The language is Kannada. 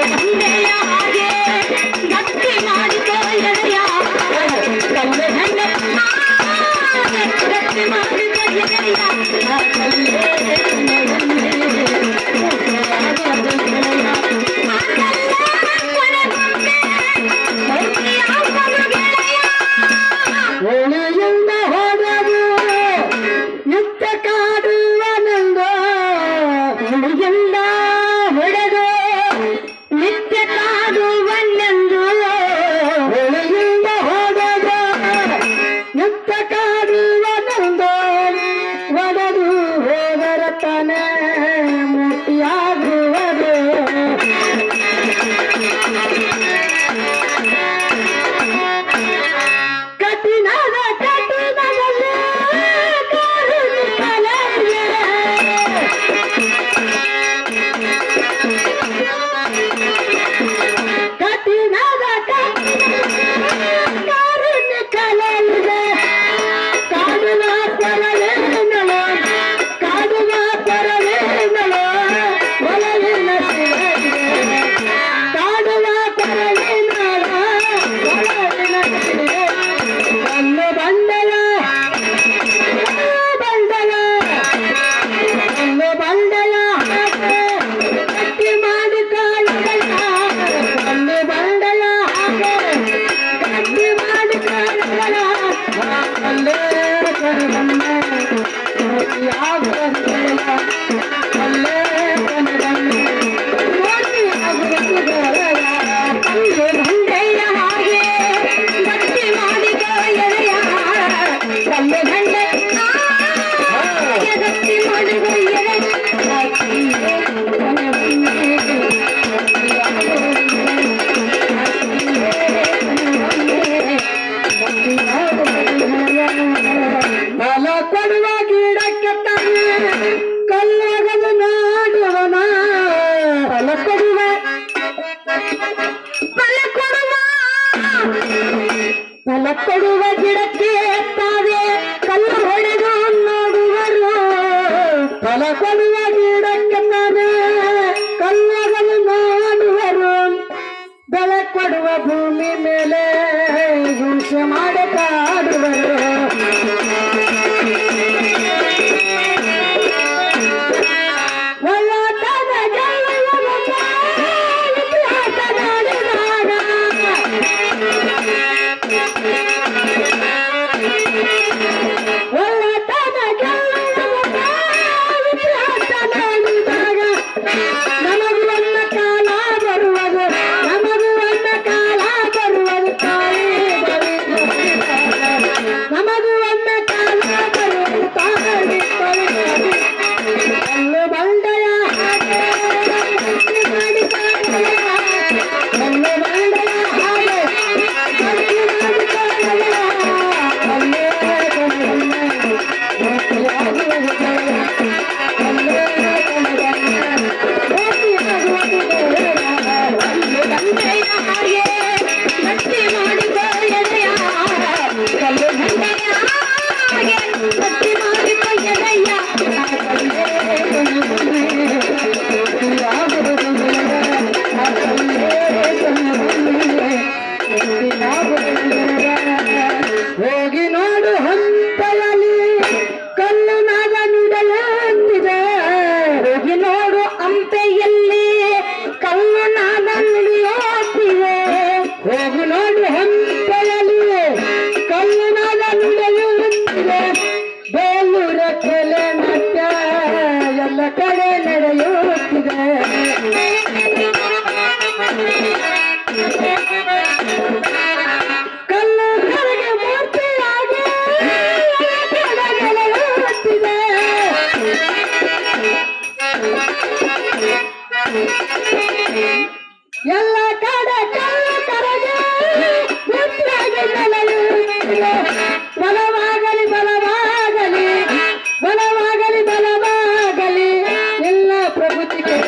रे Thank you. ಕೊಡುವ ಗಿಡಕ್ಕೆ ತಾವೇ ಕಲ್ಲ ಹೊಡೆದು ನೋಡುವರು. ಫಲ ಕೊಡುವ ಗಿಡಕ್ಕೆ ತಾವೇ ಕಲ್ಲಗಳು ನೋಡುವರು. ಬೆಳೆ ಕೊಡುವ ಭೂಮಿ ಮೇಲೆ ಹಿಂಸೆ ಮಾಡಕಾಡುವರು থেকে